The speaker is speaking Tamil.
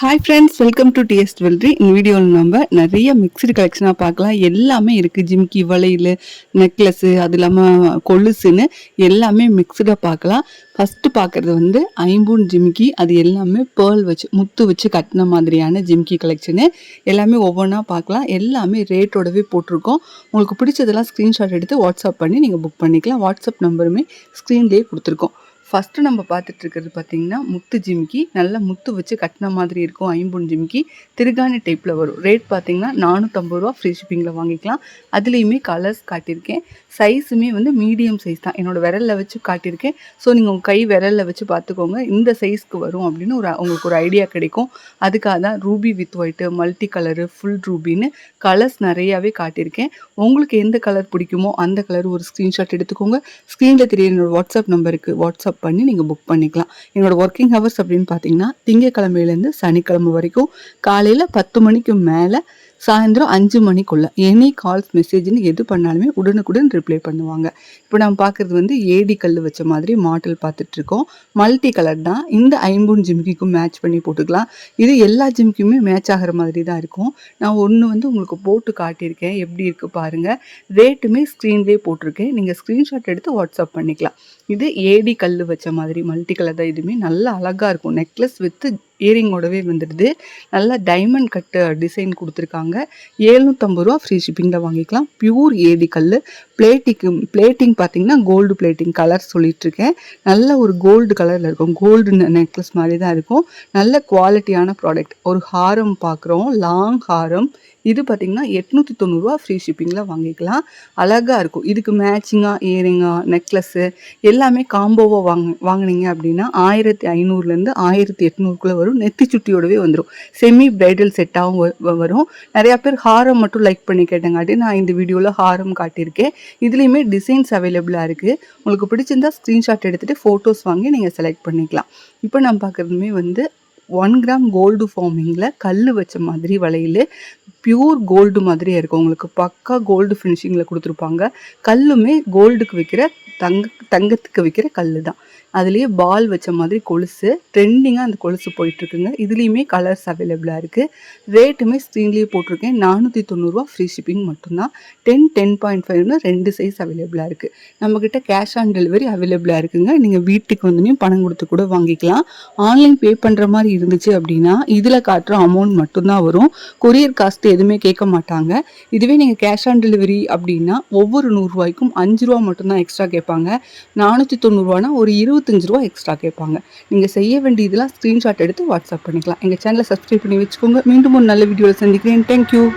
Hi friends welcome to TS jewellery இந்த வீடியோவில் நம்ம நிறைய மிக்சடு கலெக்ஷனாக பார்க்கலாம். எல்லாமே இருக்குது ஜிம்கி வளையல் நெக்லஸ்ஸு அது இல்லாமல் கொலுசுன்னு எல்லாமே மிக்சடாக பார்க்கலாம். ஃபஸ்ட்டு பார்க்குறது வந்து ஐம்பூன் ஜிம்கி அது எல்லாமே பேர்ல் வச்சு முத்து வச்சு கட்டின மாதிரியான ஜிம்கி கலெக்ஷனு எல்லாமே ஒவ்வொன்றா பார்க்கலாம். எல்லாமே ரேட்டோடவே போட்டிருக்கோம். உங்களுக்கு பிடிச்சதெல்லாம் ஸ்க்ரீன்ஷாட் எடுத்து வாட்ஸ்அப் பண்ணி நீங்கள் புக் பண்ணிக்கலாம். வாட்ஸ்அப் நம்பருமே ஸ்க்ரீன்லேயே கொடுத்துருக்கோம். ஃபஸ்ட்டு நம்ம பார்த்துட்டு இருக்கிறது பார்த்தீங்கன்னா முத்து ஜிமிக்கி நல்ல முத்து வச்சு கட்டின மாதிரி இருக்கும் ஐம்பொன் ஜிமிக்கி. திருகாணி டைப்பில் வரும். ரேட் பார்த்தீங்கன்னா நானூற்றம்பது ரூபா ஃப்ரீ ஷிப்பிங்கில் வாங்கிக்கலாம். அதுலேயுமே கலர்ஸ் காட்டியிருக்கேன். சைஸுமே வந்து மீடியம் சைஸ் தான். என்னோடய விரலில் வச்சு காட்டியிருக்கேன். ஸோ நீங்கள் உங்கள் கை விரலில் வச்சு பார்த்துக்கோங்க. இந்த சைஸ்க்கு வரும் அப்படின்னு ஒரு உங்களுக்கு ஒரு ஐடியா கிடைக்கும். அதுக்காக தான் ruby with white multi colour full ரூபின்னு colours நிறையாவே காட்டியிருக்கேன். உங்களுக்கு எந்த கலர் பிடிக்குமோ அந்த கலர் ஒரு ஸ்க்ரீன்ஷாட் எடுத்துக்கோங்க. ஸ்க்ரீனில் தெரிய என்னோடய வாட்ஸ்அப் நம்பருக்கு வாட்ஸ்அப் பண்ணி நீங்கள் புக் பண்ணிக்கலாம். என்னோடய ஒர்க்கிங் ஹவர்ஸ் அப்படின்னு பார்த்தீங்கன்னா திங்கக்கிழமையிலேருந்து சனிக்கிழமை வரைக்கும் காலையில் பத்து மணிக்கு மேலே சாயந்தரம் அஞ்சு மணிக்குள்ள. எனி கால்ஸ் மெசேஜ்னு எது பண்ணாலுமே உடனுக்குடன் ரிப்ளை பண்ணுவாங்க. இப்போ நம்ம பார்க்குறது வந்து ஏடி கல் வச்ச மாதிரி மாடல் பார்த்துட்ருக்கோம். மல்டி கலர் தான். இந்த ஐம்பூன் ஜிம்கிக்கும் மேட்ச் பண்ணி போட்டுக்கலாம். இது எல்லா ஜிம்க்குமே மேட்ச் ஆகிற மாதிரி தான் இருக்கும். நான் ஒன்று வந்து உங்களுக்கு போட்டு காட்டியிருக்கேன். எப்படி இருக்குது பாருங்கள் ரேட்டுமே ஸ்க்ரீன்லேயே போட்டிருக்கேன். நீங்கள் ஸ்க்ரீன்ஷாட் எடுத்து வாட்ஸ்அப் பண்ணிக்கலாம். இது ஏடி கல் வச்ச மாதிரி மல்டி கலர் தான். இதுவுமே நல்லா அழகாக இருக்கும். நெக்லஸ் வித்து இயரிங்கோடவே வந்துடுது. நல்லா டைமண்ட் கட்டு டிசைன் கொடுத்துருக்காங்க. ஏழ்நூற்றம்பது ரூபா ஃப்ரீ ஷிப்பிங்கில் வாங்கிக்கலாம். பியூர் ஏடி கல் பிளேட்டிக்கு பிளேட்டிங் பார்த்தீங்கன்னா கோல்டு பிளேட்டிங் கலர் சொல்லிட்டுருக்கேன். நல்ல ஒரு கோல்டு கலரில் இருக்கும். கோல்டு நெக்லஸ் மாதிரி தான் இருக்கும். நல்ல குவாலிட்டியான ப்ராடக்ட் ஒரு ஹாரம் பார்க்குறோம். லாங் ஹாரம். இது பார்த்திங்கன்னா எட்நூற்றி தொண்ணூறுரூவா ஃப்ரீ ஷிப்பிங்கில் வாங்கிக்கலாம். அழகாக இருக்கும். இதுக்கு மேட்சிங்காக இயரிங்காக நெக்லஸ்ஸு எல்லாமே காம்போவாக வாங்க வாங்கினீங்க அப்படின்னா ஆயிரத்தி ஐநூறுலேருந்து ஆயிரத்தி எட்நூறுக்குள்ளே வரும். நெத்தி சுட்டியோடவே வந்துடும் செமி பிரைடல் செட்டாகவும் வரும். நிறையா பேர் ஹாரம் மட்டும் லைக் பண்ணி கேட்டங்காட்டி நான் இந்த வீடியோவில் ஹாரம் காட்டியிருக்கேன். இதுலேயுமே டிசைன்ஸ் அவைலபிளாக இருக்குது உங்களுக்கு பிடிச்சிருந்தா ஸ்க்ரீன்ஷாட் எடுத்துகிட்டு ஃபோட்டோஸ் வாங்கி நீங்கள் செலக்ட் பண்ணிக்கலாம். இப்போ நான் பார்க்குறதுமே வந்து ஒன் கிராம் கோல்டு ஃபார்மிங்கில் கல் வச்ச மாதிரி வளையல். பியூர் கோல்டு மாதிரியே இருக்கும். உங்களுக்கு பக்கா கோல்டு ஃபினிஷிங்கில் கொடுத்துருப்பாங்க. கல்லுமே கோல்டுக்கு விற்கிற தங்க தங்கத்துக்கு வைக்கிற கல் தான் அதுலேயே பால் வச்ச மாதிரி கொலுசு ட்ரெண்டிங்காக அந்த கொலுசு போயிட்டுருக்குங்க. இதுலேயுமே கலர்ஸ் அவைலபிளாக இருக்குது ரேட்டுமே ஸ்க்ரீன்லேயே போட்டிருக்கேன். நானூற்றி தொண்ணூறுரூவா ஃப்ரீ ஷிப்பிங் மட்டும்தான். டென் டென் பாயிண்ட் ஃபைவ்னு ரெண்டு சைஸ் அவைலபிளாக இருக்குது நம்மக்கிட்ட கேஷ் ஆன் டெலிவரி அவைலபிளாக இருக்குங்க. நீங்கள் வீட்டுக்கு வந்துனையும் பணம் கொடுத்து கூட வாங்கிக்கலாம். ஆன்லைன் பே பண்ணுற மாதிரி இருந்துச்சு அப்படின்னா இதில் காட்டுற அமௌண்ட் மட்டும்தான் வரும். கொரியர் காஸ்ட் எதுவுமே கேட்க மாட்டாங்க. இதுவே நீங்கள் கேஷ் ஆன் டெலிவரி அப்படின்னா ஒவ்வொரு நூறுரூவாய்க்கும் அஞ்சு ரூபா மட்டும்தான் எக்ஸ்ட்ரா கேட்பாங்க நானூற்றி தொண்ணூறுவானா ஒரு இருபத்தஞ்சு ரூபா எக்ஸ்ட்ரா கேட்பாங்க. நீங்கள் செய்ய வேண்டியதெல்லாம் ஸ்க்ரீன்ஷாட் எடுத்து வாட்ஸ்அப் பண்ணிக்கலாம். எங்கள் சேனலை சப்ஸ்கிரைப் பண்ணி வச்சுக்கோங்க. மீண்டும் ஒரு நல்ல வீடியோவில் சந்திக்கிறேன். தேங்க்யூ